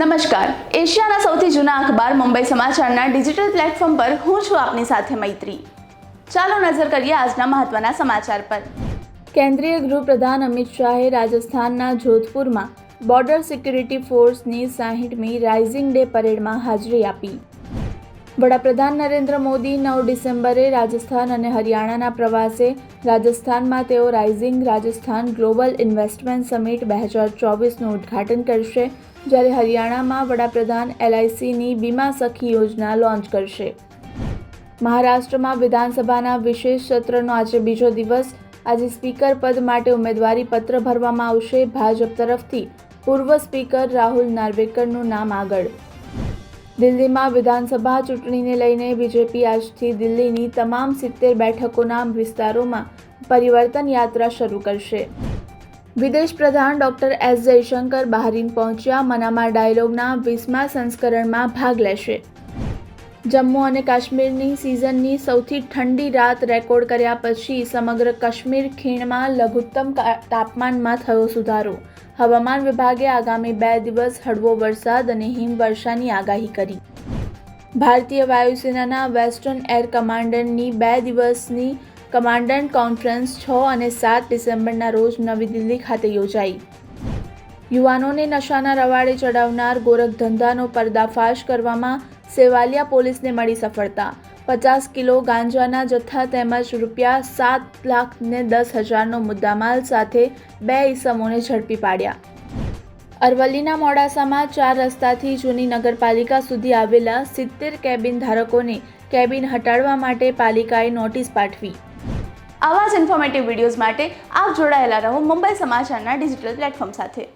નમસ્કાર. એશિયાના સૌથી જૂના અખબાર મુંબઈ સમાચારના ડિજિટલ પ્લેટફોર્મ પર હું છું આપની સાથે મૈત્રી. ચાલો નજર કરીએ આજના મહત્વના સમાચાર પર. કેન્દ્રીય ગૃહપ્રધાન અમિત શાહે રાજસ્થાનના જોધપુરમાં બોર્ડર સિક્યુરિટી ફોર્સની સાહીઠમી રાઇઝિંગ ડે પરેડમાં હાજરી આપી. વડાપ્રધાન નરેન્દ્ર મોદી નવ ડિસેમ્બરે રાજસ્થાન અને હરિયાણાના પ્રવાસે રાજસ્થાનમાં તેઓ rising Rajasthan global investment summit બે હજાર ચોવીસનું ઉદ્ઘાટન કરશે, જ્યારે હરિયાણામાં વડાપ્રધાન એલઆઈસીની બીમા સખી યોજના લોન્ચ કરશે. મહારાષ્ટ્રમાં વિધાનસભાના વિશેષ સત્રનો આજે બીજો દિવસ. આજે સ્પીકર પદ માટે ઉમેદવારી પત્ર ભરવામાં આવશે ભાજપ તરફથી. પૂર્વ સ્પીકર રાહુલ નાર્વેકરનું નામ આગળ. દિલ્હીમાં વિધાનસભા ચૂંટણીને લઈને બીજેપી આજથી દિલ્હીની તમામ સિત્તેર બેઠકોના વિસ્તારોમાં પરિવર્તન યાત્રા શરૂ કરશે. વિદેશ પ્રધાન ડોક્ટર એસ જયશંકર બહારીન પહોંચ્યા, મનામા ડાયલોગના વીસમા સંસ્કરણમાં ભાગ લેશે. જમ્મુ અને કાશ્મીરની સિઝનની સૌથી ઠંડી રાત રેકોર્ડ કર્યા પછી સમગ્ર કાશ્મીર ખીણમાં લઘુત્તમ તાપમાનમાં થયો સુધારો. હવામાન વિભાગે આગામી બે દિવસ હળવો વરસાદ અને હિમવર્ષાની આગાહી કરી. ભારતીય વાયુસેનાના વેસ્ટર્ન એર કમાન્ડરની બે દિવસની કમાન્ડન્ટ કોન્ફરન્સ છ અને સાત ડિસેમ્બરના રોજ નવી દિલ્હી ખાતે યોજાઈ. યુવાનોને નશાના રવાડે ચડાવનાર ગોરખધંધાનો પર્દાફાશ કરવામાં સેવાલિયા પોલીસને મળી સફળતા. પચાસ કિલો ગાંજાના જથ્થા તેમજ રૂપિયા સાત લાખ ને દસ હજારનો મુદ્દામાલ સાથે બે ઈસમોને ઝડપી પાડ્યા. અરવલ્લીના મોડાસામાં ચાર રસ્તાથી જૂની નગરપાલિકા સુધી આવેલા સિત્તેર કેબિન ધારકોને કેબિન હટાડવા માટે પાલિકાએ નોટિસ પાઠવી. આવા જ ઇન્ફોર્મેટિવ વિડીયોઝ માટે આપ જોડાયેલા રહો મુંબઈ સમાચારના ડિજિટલ પ્લેટફોર્મ સાથે.